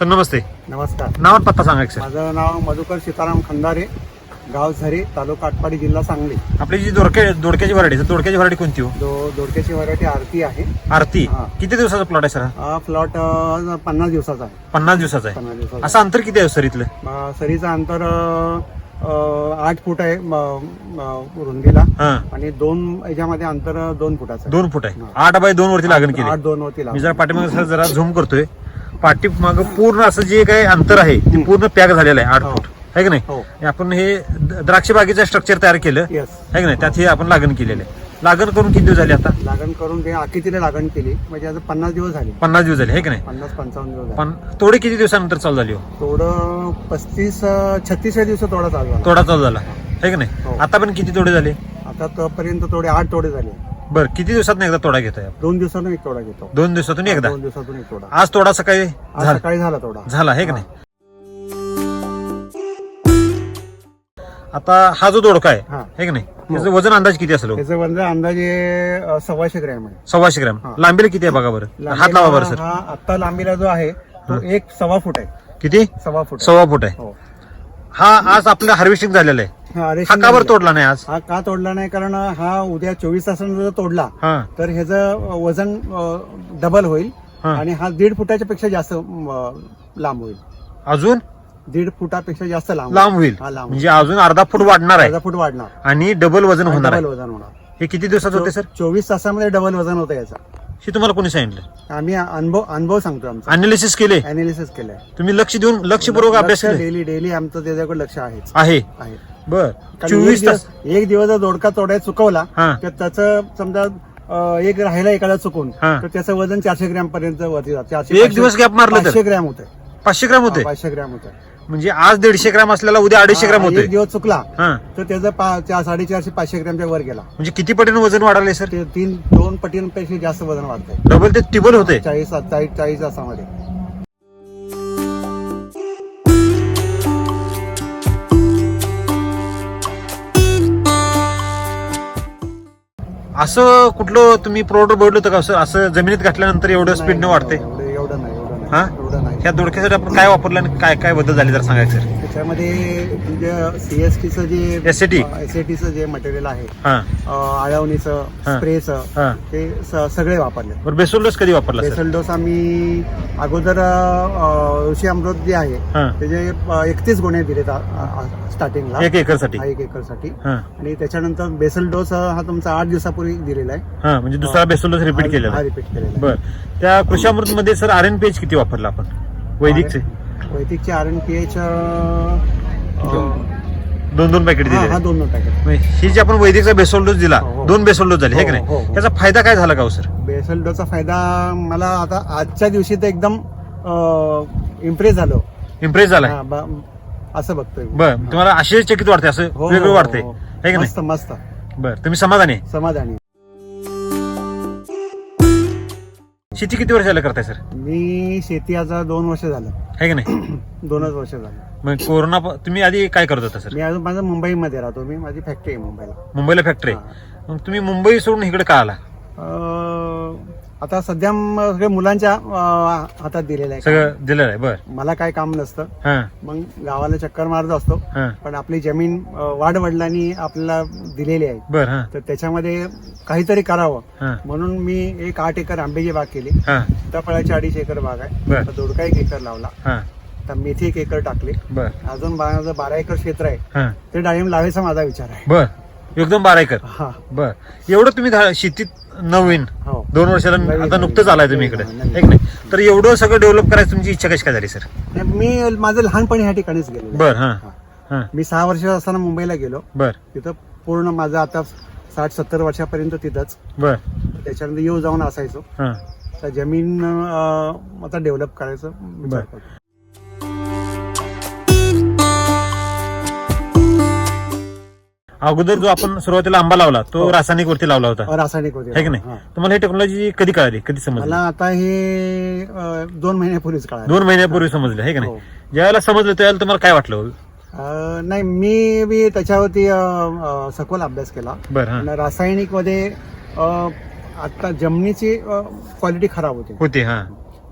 तर नमस्ते. नमस्कार. नाव आणि पत्ता सांगा एक सर. माझं नाव मधुकर सीताराम खंदारे गाव झरी तालुका आटपाडी जिल्हा सांगली. आपली जी दोडके दोडक्याची व्हरायटी तर दोडक्याची व्हरायटी कोणती हो? दो दोडक्याची व्हरायटी आरती आहे. आरती? हा. किती दिवसाचा प्लॉट आहे सर? हा? हा प्लॉट अ, पन्नास दिवसाचा आहे. पन्नास दिवसाचा आहे. पन्नास दिवसाचा. असं अंतर किती आहे सर इथलं? अ, सरीचं अंतर अ, अ, आठ फूट आहे म, म, रुंदीला. हा. आणि दोन याच्यामध्ये अंतर दोन फुटाचं आहे. दोन फूट आहे. आठ बाय दोन वरती लागण केली. आठ दोन वरती मी. जरा पाठीमागे सर जरा झूम करतोय. पाठी माग पूर्ण असं जे काही अंतर आहे ते पूर्ण पॅक झालेलं आहे आठ हो. फूट. आहे की नाही? हो. हे आपण हे द्राक्ष बागेचं स्ट्रक्चर तयार केलं. आहे की नाही? त्यात हे आपण लागण केलेलं आहे. लागण करून किती दिवस झाले आता? लागण करून आखीतीला लागण केली. म्हणजे आता पन्नास दिवस झाले. पन्नास दिवस झाले आहे की नाही? पन्नास पंचावन्न दिवस पण तोडे किती दिवसानंतर चालू झाली हो? थोडं पस्तीस छत्तीस दिवस थोडा चालू झाला. तोडा चालू झाला. आहे की नाही? हो. आता पण किती तोडे झाले? आता तोपर्यंत थोडे आठ तोडे झाले. बरं किती दिवसात एकदा तोडा घेतोय आपण? दोन दिवसातून एक तोडा घेतो. दोन दिवसातून एकदा? दोन दिवसातून एक तोडा. आज तोडा सकाळी आज झाला. सकाळी झाला तोडा. झाला आहे की नाही? आता हा जो दोडका आहे हा. है की नाही? त्याचं वजन अंदाज किती असेल हो? त्याचं वजन अंदाजे अ, सव्वाशे ग्रॅम आहे. सव्वाशे ग्रॅम. हा. लांबीला किती आहे बघा बरं? हात लावा बरं सर. हा आत्ता लांबीला जो आहे तो एक सव्वा फूट आहे. किती? सव्वा फूट आहे. सव्वा फूट आहे. हो. हा आज आपलं हार्वेस्टिंग झालेलं आहे. हा, हा तोडला नाही आज? हा का तोडला नाही? कारण हा उद्या चोवीस तासांनी जर तोडला हा. तर ह्याचं वजन डबल होईल हा. आणि हा दीड फुटाच्या पेक्षा जास्त अ, लांब होईल. अजून? दीड फुटापेक्षा जास्त लांब लांब होईल. हा लांब म्हणजे अजून अर्धा फूट वाढणार आहे. अर्धा फूट वाढणार. आणि डबल वजन होणार डबल आहे. वजन होणार. हे किती दिवसात होते सर? चोवीस तासामध्ये डबल वजन होतं याचं. हे तुम्हाला कोणी सांगितलं? आम्ही अनुभव अनुभव सांगतो आमचा. अनालिसिस केले अनालिसिस केलंय. तुम्ही लक्ष देऊन लक्षपूर्वक अभ्यास केले डेली डेली आमचं त्याच्याकडे लक्ष आहेच. आहे. आहे. बर. कारण एक चोवीस तास दिवस एक दिवस जर दोडका तोडायला चुकवला हा. तर त्याचं समजा अं, एक राहिला एखादा चुकून हा. तर त्याचं वजन चारशे ग्रॅम पर्यंत वरती जातं. चारशे एक दिवस गॅप मारलं तर? पाचशे ग्रॅम होते पाचशे ग्राम होते पाचशे ग्रॅम होते म्हणजे आज दीडशे ग्राम असलेला उद्या अडीचशे ग्राम होते एक दिवस चुकला हा. तर त्याचं पा- चा- साडेचारशे पाचशे ग्रॅमच्या वर गेला. म्हणजे किती पटीने वजन वाढाले सर? ते तीन दोन पटींपेक्षा जास्त वजन वाढतंय. डबल ते टिबल होते चाळीस चाळीस चाळीस तासामध्ये. असं कुठलं तुम्ही प्रोडक्ट बघितलं होतं का सर? असं जमिनीत घातल्यानंतर एवढं स्पीडने वाढते एवढं एवढं नाही एवढं हा? नाही एवढं ह्या दोडक्यासाठी आपण काय वापरलं आणि काय काय बदल झाले जर सांगायचं? सर त्याच्यामध्ये तुमच्या सीएसटीचं जे SAT? एसएटीचं जे मटेरियल आहे आळवणीचं. स्प्रेचं ते स- सगळे वापरले. बरं बेसोल डोस कधी वापरला सर? बेसल डोस आम्ही अगोदर ऋषी अमृत जे आहे त्याचे एकतीस गुन्हे आ- स्टार्टिंगला एक एकरसाठी. एक एकरसाठी. आणि त्याच्यानंतर बेसल डोस हा तुमचा आठ दिवसापूर्वी दिलेला आहे. म्हणजे दुसरा बेसोल डोस रिपीट केलेला. रिपीट केलेला बर. त्या कृषी अमृत मध्ये sir R N P H किती वापरला आपण? वैदिकचे. वैदिकचे आर एन पी एच दोन दोन पॅकेट हा दिले दोन दोन पॅकेट ही जी आपण वैदिकचा बेसोल डोस दिला हो, हो. दोन बेसोल डोस झाले हे की नाही? हो. त्याचा फायदा काय झाला का हो सर बेसल डोसचा फायदा मला आता आजच्या दिवशी तर एकदम इम्प्रेस झालो. इम्प्रेस ब- असं बघतोय. बर तुम्हाला आश्चर्यचकित वाटते असं वेगळं नाही? मस्त मस्त. बर तुम्ही समाधानी? समाधानी. शेती किती वर्षाला करताय सर? मी शेती आता दोन वर्ष झालं. है की नाही? दोनच वर्ष झालं. मग कोरोना प- तुम्ही आधी काय करत होता सर? मी अजून माझं मुंबईमध्ये राहतो. मी माझी फॅक्टरी आहे मुंबईला. मुंबईला फॅक्टरी हा. मग तुम्ही मुंबई सोडून इकडे का आला? अं, आता सध्या म- सगळे मुलांच्या अं, हातात दिलेलं आहे. सगळं दिलेलं आहे बर. मला काय काम नसतं. हा. मग गावाला चक्कर मारत असतो. हा. पण आपली जमीन अं, वाडवडिलांनी आपल्याला दिलेली आहे. बर हा. तर त्याच्यामध्ये काहीतरी करावं. हा. म्हणून मी एक आठ एकर आंब्याची बाग केली. हा. सीताफळाची अडीच एकर बाग आहे. बर. आता दोडका एक एकर लावला. हा. तर मेथी एक एकर टाकली. बर. अजून बारा एकर क्षेत्र आहे. हा. ते डाळिंब लावायचा माझा विचार आहे. बर. एकदम बारा एकर हा. बर. एवढं तुम्ही शेतीत नवीन. हो. दोन वर्षाला नवीन, आता. नुकतंच आलाय तुम्ही इकडे. नवीन. एक नाही तर एवढं सगळं डेव्हलप करायचं तुमची इच्छा कशी काय झाली सर नाही, मी माझं लहानपणी ह्या ठिकाणीच गेलो बर हा. हा. मी सहा वर्ष असताना मुंबईला गेलो. बर. तिथं पूर्ण माझं आता साठ सत्तर वर्षापर्यंत तिथंच. बर. त्याच्यानंतर येऊ जाऊन असायचो. हा. तर जमीन अं, आता डेव्हलप करायचं विचार बर. करतो. अगोदर जो आपण सुरुवातीला आंबा लावला तो हो. रासायनिक वरती लावला होता. अं, रासायनिक होते है की नाही? हा. तुम्हाला ही टेक्नॉलॉजी कधी कळाली? कधी समजली? मला आता हे अं, दोन महिन्यापूर्वीच कळालं. दोन महिन्यापूर्वी समजलं है की नाही? हो. ज्यावेळेला समजलं त्यावेळेला तुम्हाला काय वाटलं? अं, नाही मी मी त्याच्यावरती अं, अं, सखोल अभ्यास केला. बर हा. रासायनिकमध्ये आता जमिनीची क्वालिटी खराब होते. होते हा.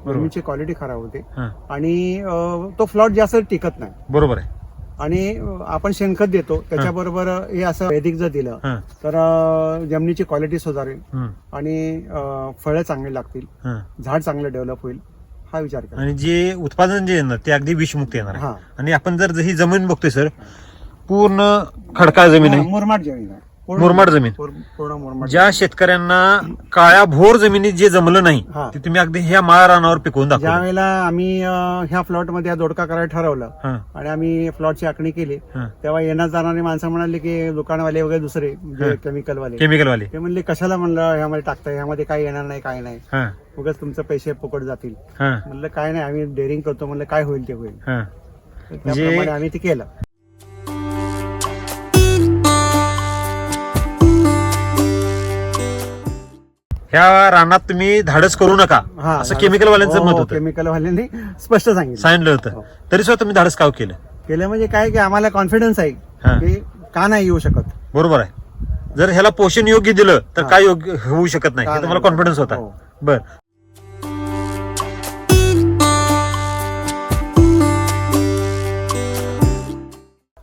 जमिनीची क्वालिटी खराब होते. हा. आणि अं, तो फ्लॉट जास्त टिकत नाही. बरोबर आहे. आणि आपण शेणखत देतो त्याच्याबरोबर हे असं वैदिक जर दिलं तर जमिनीची क्वालिटी सुधारेल आणि फळं चांगली लागतील. झाड चांगलं डेव्हलप होईल हा विचार करा. आणि जे उत्पादन जे येणार ते अगदी विषमुक्त येणार हा. आणि आपण जर ही जमीन बघतोय सर पूर्ण खडकाळ जमीन आहे. मुरमाड जमीन आहे. मुरमाड जमीन. पूर्ण पूर्ण मुरमाड ज्या शेतकऱ्यांना काळ्या भोर जमिनीत जे जमलं नाही हा. ते तुम्ही अगदी ह्या माळ रानावर पिकवून ज्या दाखवा वेळेला आम्ही अं, ह्या प्लॉटमध्ये हा दोडका करायला ठरवलं आणि आम्ही प्लॉटची आखणी केली तेव्हा येणार जाणारी माणसं म्हणाले की दुकानवाले वगैरे दुसरे हा. केमिकलवाले केमिकलवाले ते म्हणले कशाला म्हणलं ह्यामध्ये टाकताय? ह्यामध्ये काय येणार नाही काय नाही. हा. उगाच तुमचे पैसे फुकट जातील. हा. म्हणलं काय नाही आम्ही डेअरिंग करतो. म्हणलं काय होईल ते होईल. हा. त्याप्रमाणे आम्ही ते केलं. ह्या रानात तुम्ही धाडस करू नका. हा असं केमिकलवाल्यांचं मत होतं. केमिकलवाल्यांनी स्पष्ट सांगितलं. सांगितलं होतं. हो. तरी सुद्धा तुम्ही धाडस काव केलं? केलं म्हणजे काय की आम्हाला कॉन्फिडन्स आहे हा. की का नाही येऊ शकत. बरोबर आहे. जर ह्याला पोषण योग्य दिलं तर हा. काय योग्य होऊ शकत नाही. हे तुम्हाला कॉन्फिडन्स. होता. हो. बर.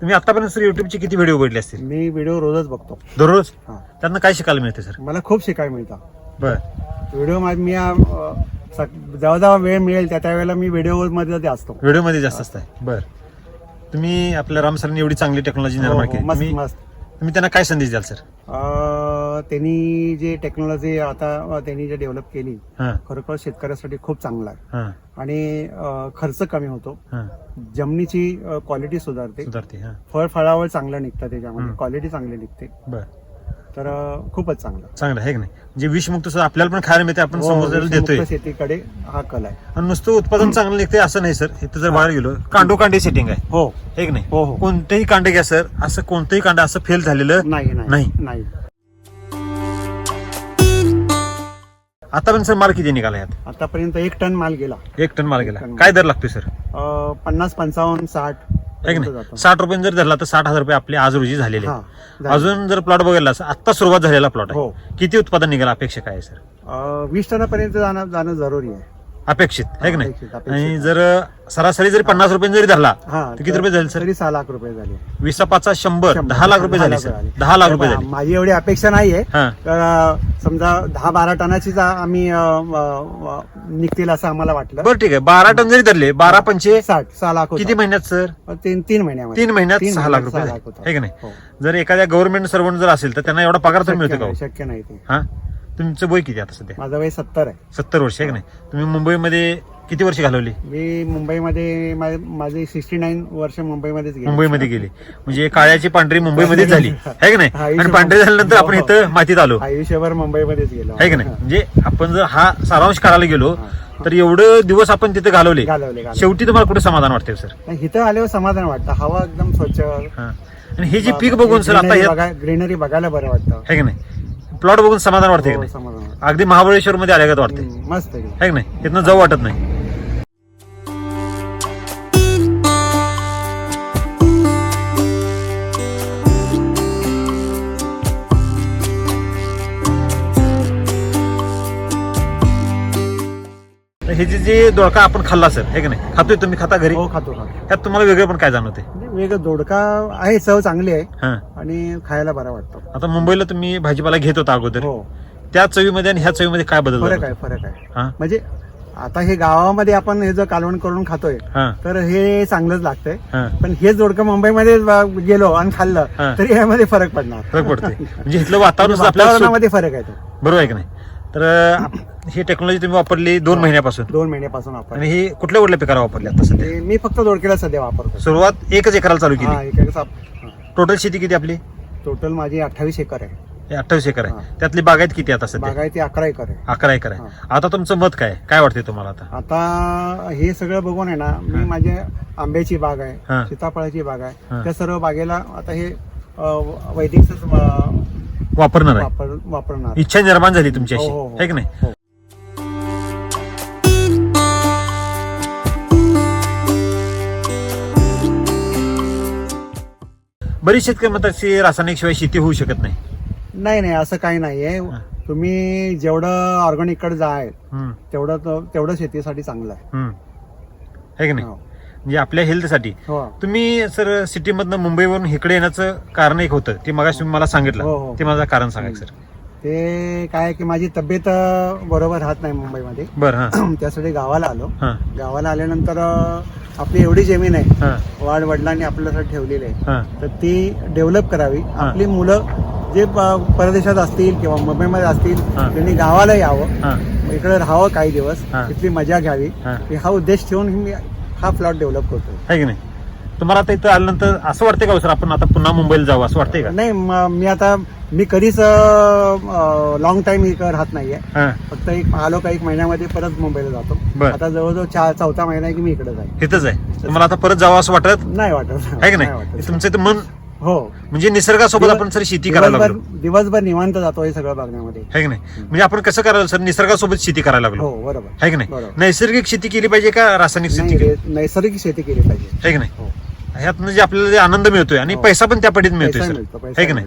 तुम्ही आतापर्यंत सर युट्यूबचे किती व्हिडिओ बघितले असतील? मी व्हिडिओ रोजच बघतो. दररोज? हा. त्यांना काय शिकायला मिळते सर मला खूप शिकायला मिळतं. बर. व्हिडिओ मी अं, सक- जेव्हा जेव्हा वेळ मिळेल त्या त्यावेळेला मी व्हिडिओमध्ये ते असतो व्हिडिओमध्ये जास्त असताय. बर. तुम्ही आपल्या राम सरांनी एवढी चांगली टेक्नॉलॉजी हो, निर्माण हो, केली. मस्त तुम्ही मस्त. तुम्ही त्यांना काय संदेश द्याल सर? अं, त्यांनी जे टेक्नॉलॉजी आता अं, त्यांनी जे डेव्हलप केली हा. खरोखर शेतकऱ्यासाठी खूप चांगला आहे. हा. आणि अं, खर्च कमी होतो. हा. जमिनीची क्वालिटी सुधारते. सुधारते हा. फळ फळावळ चांगलं निघतं त्याच्यामध्ये. क्वालिटी चांगली निघते. बर. तर खूपच चांगलं. चांगलं आहे की नाही? जे विषमुक्त सुद्धा आपल्याला पण खायला मिळते आपण हो, विषमुक्त देतोय. शेतीकडे हा कल आहे. आणि नुसतं उत्पादन चांगलं निघते असं नाही सर. इथं जर बाहेर गेलो कांडो कांडे सेटिंग आहे. हो. हे की नाही? हो हो. कोणतेही कांडे घ्या सर. असं कोणतंही कांड असं फेल झालेलं नाही नाही. नाही. नाही. आता पण सर माल किती निघाला यात? आतापर्यंत एक टन माल गेला. एक टन माल गेला. काय दर लागतोय सर? पन्नास पंचावन्न साठ. आहे की पर्यंत नाही जातो. साठ रुपये जर धरला तर साठ हजार रुपये आपले आज रोजी झालेले आहेत. अजून जर प्लॉट बघायला असं आत्ता सुरुवात झालेला प्लॉट हो. आहे किती उत्पादन निघालं अपेक्षा काय आहे सर अं, वीस टनापर्यंत जाणं जाणं जरुरी आहे अपेक्षित आहे की नाही अपेक्षित, अपेक्षित. आणि जर सरासरी जरी पन्नास रुपये जरी धरला हा तर किती रुपये झाले सर तरी सहा लाख रुपये झाले वीस पाचचा शंभर शंभर. दहा लाख रुपये झाले सर दहा लाख रुपये झाले माझी एवढी अपेक्षा नाहीये हा तर अं, समजा दहा बारा टनाचीच आम्ही अं, अं, अं, निघतील असं आम्हाला वाटलं बरं ठीक आहे बारा टन जरी धरले बारा पंचे साठ सहा लाख होतं. किती महिन्यात सर तीन तीन महिन्यामध्ये तीन महिन्यात सहा लाख महिन्यात रुपये सहा झाले. होतं. आहे की नाही हो. जर एखाद्या गव्हर्नमेंट सर्वंट जर असेल तर त्यांना एवढा पगार तर मिळतो का हो? नाही, शक्य नाही ते हा तुमचं वय किती आता सध्या? माझं वय सत्तर आहे. सत्तर वर्ष आहे की नाही? तुम्ही मुंबईमध्ये किती वर्ष घालवली? मी मुंबईमध्ये मा- माझे सिक्स्टी नाईन वर्ष मुंबईमध्येच गेले. मुंबईमध्ये गेली. म्हणजे काळ्याची पांढरी मुंबईमध्येच झाली. आहे की नाही? हा, आणि पांढरी झाल्यानंतर आपण हो, हो. इथं मातीत आलो. आयुष्यभर मुंबईमध्येच गेलो. आहे की नाही? म्हणजे आपण जर हा सारांश काढायला गेलो तर एवढं दिवस आपण तिथे घालवले. घालवले घालवले. शेवटी तुम्हाला कुठे समाधान वाटते सर? नाही, इथं आल्यावर समाधान वाटतं. हवा एकदम स्वच्छ. हा. आणि हे जे पीक बघून सर आता हे ग्रीनरी बघायला बरं वाटतं. आहे की नाही? प्लॉट बघून समाधान वाटते हो, नाही? समाधान वाटतं. अगदी महाबळेश्वर मध्ये आल्यागत वाटते हम्म, मस्त आहे की नाही? तिथनं जाऊ वाटत नाही. हे जे जे दोडका आपण खाल्ला सर आहे की नाही? खातोय तुम्ही खाता घरी? हो खातो खातो. त्यात तुम्हाला वेगळं पण काय जाणवते म्हणजे वेगळं दोडका आहे चव चांगली आहे. हा. आणि खायला बरं वाटतं. आता मुंबईला तुम्ही भाजीपाला घेत होता अगोदर. हो. त्या चवीमध्ये आणि ह्या चवीमध्ये काय बदल फरक? आहे फरक आहे. हा? म्हणजे आता हे गावामध्ये आपण हे जर कालवण करून खातोय हा. तर हे चांगलंच लागतंय. हा. पण हेच दोडकं मुंबईमध्ये ब- गेलो आणि हा. खाल्लं तरी यामध्ये फरक पडणार. फरक पडते म्हणजे इथलं वातावरण सुद्धा आपल्याला सु- वातावरणामध्ये फरक आहे तो. बरोबर आहे की नाही? तर अं, ही टेक्नॉलॉजी तुम्ही वापरली दोन महिन्यापासून? दोन महिन्यापासून आणि ही कुठल्या कुठल्या पिकाला वापरली आता सध्या? ते मी फक्त दोडकेला सध्या वापरतो सुरुवात एकच एकराला चालू हा केली एक एक साप- टोटल शेती किती आपली? टोटल माझी अठ्ठावीस एकर आहे. हे अठ्ठावीस एकर आहे. हा. त्यातली बागायत किती आता सध्या? बागायती अकरा एकर आहे. अकरा एकर आहे. आता तुमचं मत काय? काय वाटते तुम्हाला आता? आता हे सगळं बघून आहे ना मी माझे आंब्याची बाग हा. आहे सीताफळाची बाग हा. आहे त्या सर्व बागेला आता हे वैदिकच वापरणार आहे. वापर वापरणार. इच्छा निर्माण झाली तुमची अशी हो, हो, हो. आहे की नाही? हो. बरीच शेतकरी म्हणतात की रासायनिक शिवाय शेती होऊ शकत नाही. नाही नाही असं काही नाहीये. हा. तुम्ही जेवढं ऑर्गॅनिककडे जाय हम्म, तेवढं तो- तेवढं शेतीसाठी चांगलं आहे. हम्म. है की नाही? हो. म्हणजे आपल्या हेल्थसाठी. हो. तुम्ही सर सिटीमधनं मुंबईवरून इकडे येण्याचं कारण एक होतं. ते मगाशी तुम्ही मला हो, सांगितलं. हो. ते माझं कारण सांगा सर. ते काय की माझी तब्येत बरोबर राहत नाही मुंबईमध्ये. बरं हां. त्यासाठी गावाला आलो. हां. गावाला आल्यानंतर आपली एवढी जमीन आहे. हां. वाढ वडिलांनी आपल्यासाठी ठेवलेली आहे. हां. तर ती डेव्हलप करावी. आपली मुलं जे प- परदेशात असतील किंवा मुंबईमध्ये असतील हा. त्यांनी गावाला यावं. हां. इकडे राहावं काही दिवस. हा. तिथली मजा घ्यावी. हां. हा उद्देश ठेवून मी हा प्लॉट डेव्हलप करतो की नाही? तुम्हाला आता इथं आल्यानंतर असं वाटतंय का हो सर आपण आता पुन्हा मुंबईला जावं असं वाटतंय का? नाही म- मी आता मी कधीच लॉंग टाइम इकडे राहत नाहीये. हां. फक्त एक आलो का एक महिन्यामध्ये परत मुंबईला जातो. बर. आता जवळजवळ चार चौथा महिना आहे की मी इकडे जाईल. इथंच आहे. तुम्हाला आता परत जावं असं वाटत? नाही वाटत. आहे की नाही? नाही वाटत. तुमचं ते मन हो. म्हणजे निसर्गासोबत आपण सर शेती करायला दिवसभर लागलो. दिवसभर निवांत जातो हे सगळं बघण्यामध्ये. है की नाही? म्हणजे आपण कसं करायला सर निसर्गासोबत शेती करायला लागलो. हो बरोबर. है की नाही? बरोबर. नैसर्गिक शेती केली पाहिजे का रासायनिक शेती केली? नैसर्गिक शेती केली पाहिजे. है की नाही? हो. ह्यातनं जे आपल्याला जे आनंद मिळतोय आणि हो. पैसा पण त्या पटीत मिळतोय सर. मिळतो, पैसा है की नाही.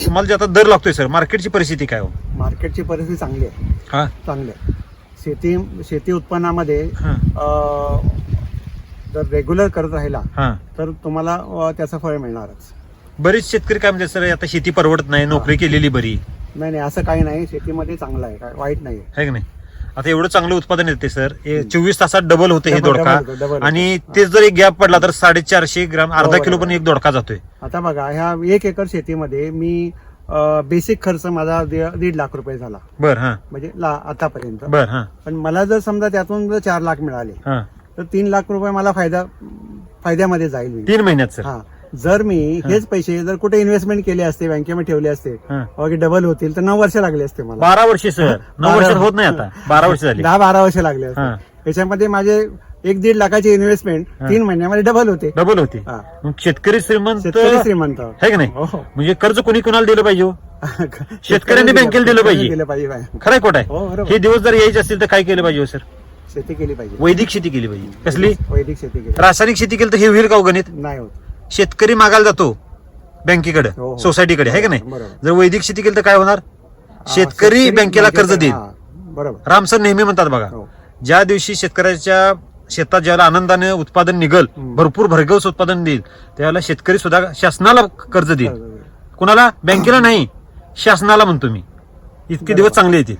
तुम्हाला जे आता दर लागतोय सर मार्केटची परिस्थिती काय हो? मार्केटची परिस्थिती चांगली आहे. हा? चांगली आहे. शेती शेती उत्पन्नामध्ये हा. अं, जर रेग्युलर करत राहिला हा. तर तुम्हाला अं, त्याचं फळ मिळणारच. बरेच शेतकरी काय म्हणजे सर आता शेती परवडत नाही नोकरी केलेली बरी. नाही नाही असं काही नाही. शेतीमध्ये चांगलं आहे. काय वाईट नाही है की नाही? आता एवढं चांगलं उत्पादन येते सर हे चोवीस तासात डबल होते हे Double, दोडका. double double. आणि तेच जर एक गॅप पडला तर साडेचारशे ग्राम अर्धा बरोबर. किलो पण एक दोडका जातोय. आता बघा ह्या एक एकर शेतीमध्ये मी बेसिक खर्च माझा दि- दीड लाख रुपये झाला. बर हा. म्हणजे ला- आतापर्यंत. बर हा. पण मला जर समजा त्यातून जर चार लाख मिळाले हा. तर तीन लाख रुपये मला फायदा फायद्यामध्ये जाईल मी. तीन महिन्यात सर हा. जर मी हेच पैसे जर कुठे इन्व्हेस्टमेंट केले असते बँकेमध्ये ठेवले असते हा. डबल होतील तर नऊ वर्ष लागले असते मला. बारा वर्षे सर. नऊ वर्षात होत नाही आता. बारा वर्ष झाली. दहा बारा वर्ष लागले असते. हा. त्याच्यामध्ये माझे एक दीड लाखाची इन्व्हेस्टमेंट हा. तीन महिन्यामध्ये डबल होते. डबल होती. हा. शेतकरी श्रीमंत शेतकरी श्रीमंत. है की नाही? हो, हो. म्हणजे कर्ज कोणी कोणाला दिलं पाहिजे हो? शेतकऱ्यांनी बँकेला दिलं पाहिजे. दिलं पाहिजे खरंय खोट हो, आहे बरोबर. हे दिवस जर यायचे असतील तर काय केलं पाहिजे हो, सर? शेती केली पाहिजे. वैदिक शेती केली पाहिजे. कसली? वैदिक शेती केली. रासायनिक शेती केली तर हे होईल का हो गणित? नाही होत. शेतकरी मागायला जातो बँकेकडे हो, हो. सोसायटीकडे आहे का नाही? बरोबर. जर वैदिक शेती केली तर काय होणार? शेतकरी बँकेला कर्ज देईल. हा, बरोबर. रामसर नेहमी म्हणतात बघा हो. ज्या दिवशी शेतकऱ्याच्या शेतात ज्यावेळेला आनंदाने उत्पादन निघल हम्म. भरपूर भरघोस उत्पादन देईल त्यावेळेला शेतकरी सुद्धा शासनाला कर्ज देईल. कुणाला? बँकेला नाही. शासनाला म्हणतो मी. इतके दिवस चांगले येतील.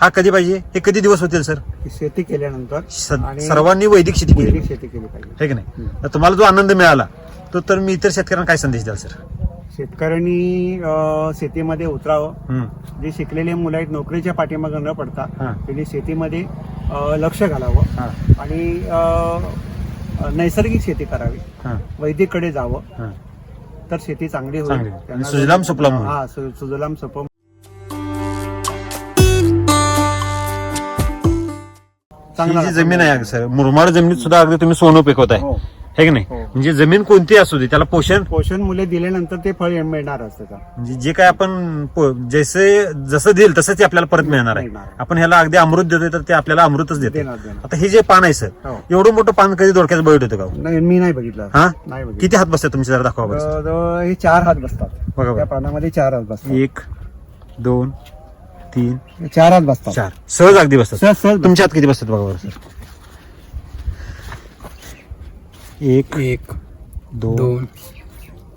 हा कधी पाहिजे? हे कधी दिवस होतील सर? शेती केल्यानंतर स- आणि सर्वांनी वैदिक शेती केली. वैदिक शेती केली पाहिजे. आहे की नाही? तर तुम्हाला जो आनंद मिळाला तो तर मी इतर शेतकऱ्यांना काय संदेश द्याल सर शेतकऱ्यांनी अं, शेतीमध्ये उतरावं हम्म. जे शिकलेले मुलं आहेत नोकरीच्या पाठीमागे न पडता हा. त्यांनी शेतीमध्ये अं, लक्ष घालावं हा, आणि अं, नैसर्गिक शेती करावी हा, वैदिककडे जावं हा. तर शेती चांगली चांगली होईल. त्यांना सुजलाम सुफलाम होईल. हा सु- सुजलाम सुफलाम ही जी जमीन आहे सर मुरमाड जमिनीत सुद्धा अगदी तुम्ही सोनं पिकवत आहे हो. है की नाही हो. म्हणजे जमीन कोणती असू दे त्याला पोषण पोषण मुले दिल्यानंतर ते फळ मिळणारच त्याचा म्हणजे जे काय आपण पो- जैसे जसं देईल तसं ते आपल्याला परत मिळणार आहे मिळणार. आपण ह्याला अगदी अमृत देतोय तर ते आपल्याला अमृतच देते देणार देणार आता हे जे पान आहे सर हो. एवढं मोठं पान कधी दोडक्यात बळत होतं का हो? नाही मी नाही बघितलं हा नाही बघितलं किती हात बसतात तुमचे जरा दाखवा बरं सर. जवळजवळ हे चार हात बसतात बघा त्या बरं. पानामध्ये चार हात बसतात एक दोन तीन चार हात बसतात चार सहज अगदी बसतात सहज सहज. तुमच्या हात किती बसतात बघा बरं सर एक एक दोन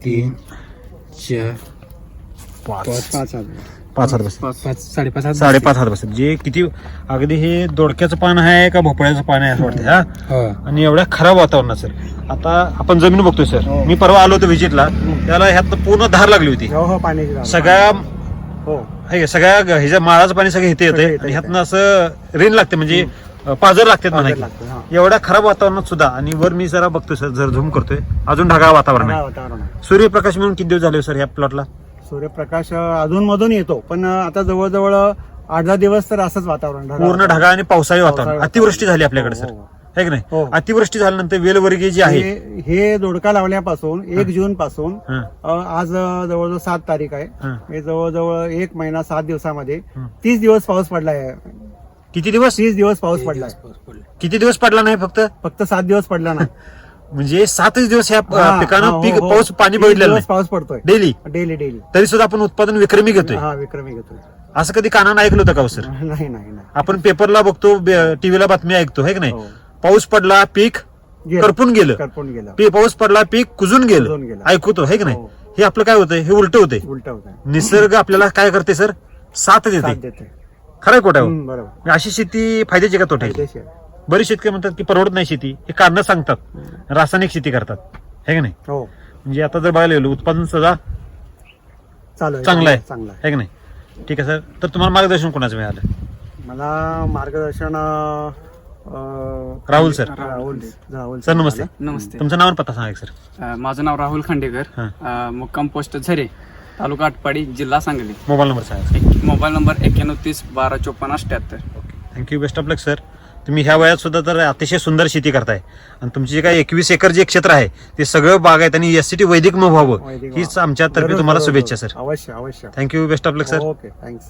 तीन चार पाच. पाच पाच हात बसतात पाच पाच साडेपाच हात साडेपाच हात बसतात जे किती अगदी हे दोडक्याचं पान आहे का भोपळ्याचं पान आहे असं वाटतं हा? हो. आणि एवढ्या खराब वातावरणात सर. आता आपण जमीन बघतोय सर. हो. मी परवा आलो होतो व्हिजिटला त्याला ह्यात पूर्ण धार लागली होती. हो हो. सगळ्या हो. हे सगळ्या ह्याच्या माळाचं पाणी सगळं इथे सगळं येते इथं आणि ह्यातनं असं रेन लागते म्हणजे अं, पाझर लागतात हा. एवढ्या खराब वातावरणात सुद्धा आणि वर मी जरा बघतोय सर जर झूम करतोय अजून ढगाळ वातावरण आहे वातावरण आहे. सूर्यप्रकाश म्हणून किती दिवस झाले हो सर या प्लॉटला सूर्यप्रकाश अधून मधून येतो पण आता जवळजवळ आठ दहा दिवस तर असंच वातावरण ढगाळ पूर्ण ढगाळ आणि पावसाळी वातावरण पावसाळी अतिवृष्टी झाली आपल्याकडे हो, सर हो. है की नाही हो. अतिवृष्टी झाल्यानंतर वेलवर्गीय जी आहे हे हे दोडका लावल्यापासून एक जून पासून हं, आज अ, जवळजवळ सात तारीख आहे हं. हे जवळजवळ एक महिना सात दिवसामध्ये हं. तीस दिवस पाऊस पडलाय किती दिवस तीस दिवस पाऊस पडलाय किती दिवस पडला नाही फक्त? फक्त सात दिवस पडला नाही म्हणजे सातच दिवस ह्या हा, हा, पिकानं हो, पीक हो. पाऊस पाणी बघितलेलं पाऊस पडतोय. डेली? Daily daily. तरी सुद्धा आपण उत्पादन विक्रमी घेतोय. हा विक्रमी घेतोय. असं कधी कानानं ऐकलं होतं का हो सर? नाही नाही आपण पेपरला बघतो टीव्हीला बातमी ऐकतो है की नाही? हो. पाऊस पडला पीक. करपून गेलं. करपून गेलं. पी- पाऊस पडला पीक कुजून गेलं. ऐकतो है की नाही? हो. हे आपलं काय होतंय? हे उलट होतंय. उलट होत आहे निसर्ग आपल्याला काय करते सर? साथ देते. खोटं हम्म, बरोबर. अशी शेती फायद्याची का तोट्याची फायदेशीर. बरीच शेतकरी म्हणतात की परवडत नाही शेती. हे कारण सांगतात. रासायनिक शेती करतात. है की नाही? हो. म्हणजे आता जर बघायला गेलो उत्पादन सुद्धा चालू आहे चांगलं आहे. चांगलं आहे. है की नाही? ठीक आहे सर. तर तुम्हाला मार्गदर्शन कोणाचं मिळालं? मला मार्गदर्शन अं, राहुल सर. राहुल राहुल सर नमस्ते. नमस्ते. तुमचं नाव आणि पत्ता सांगा सर. अ, माझं नाव राहुल खांडेकर. हा. अ, मुक्काम पोस्ट झरे. तालुका आटपाडी जिल्हा सांगली. मोबाईल नंबर सांगा. एक- मोबाईल नंबर एक्क्याण्णव तीस बारा चोपन्न अठ्ठ्याहत्तर. Thank you best of luck sir तुम्ही ह्या वयात सुद्धा तर अतिशय सुंदर शेती करताय. आणि तुमची जे काही एकवीस एकर जे क्षेत्र आहे ते सगळं बागायत आणि एस सी टी वैदिक मग व्हावं. वैदिक हीच व्हावं. आमच्यातर्फे जरूर, तुम्हाला शुभेच्छा. सर अवश्य अवश्य. Thank you best of luck sir okay thanks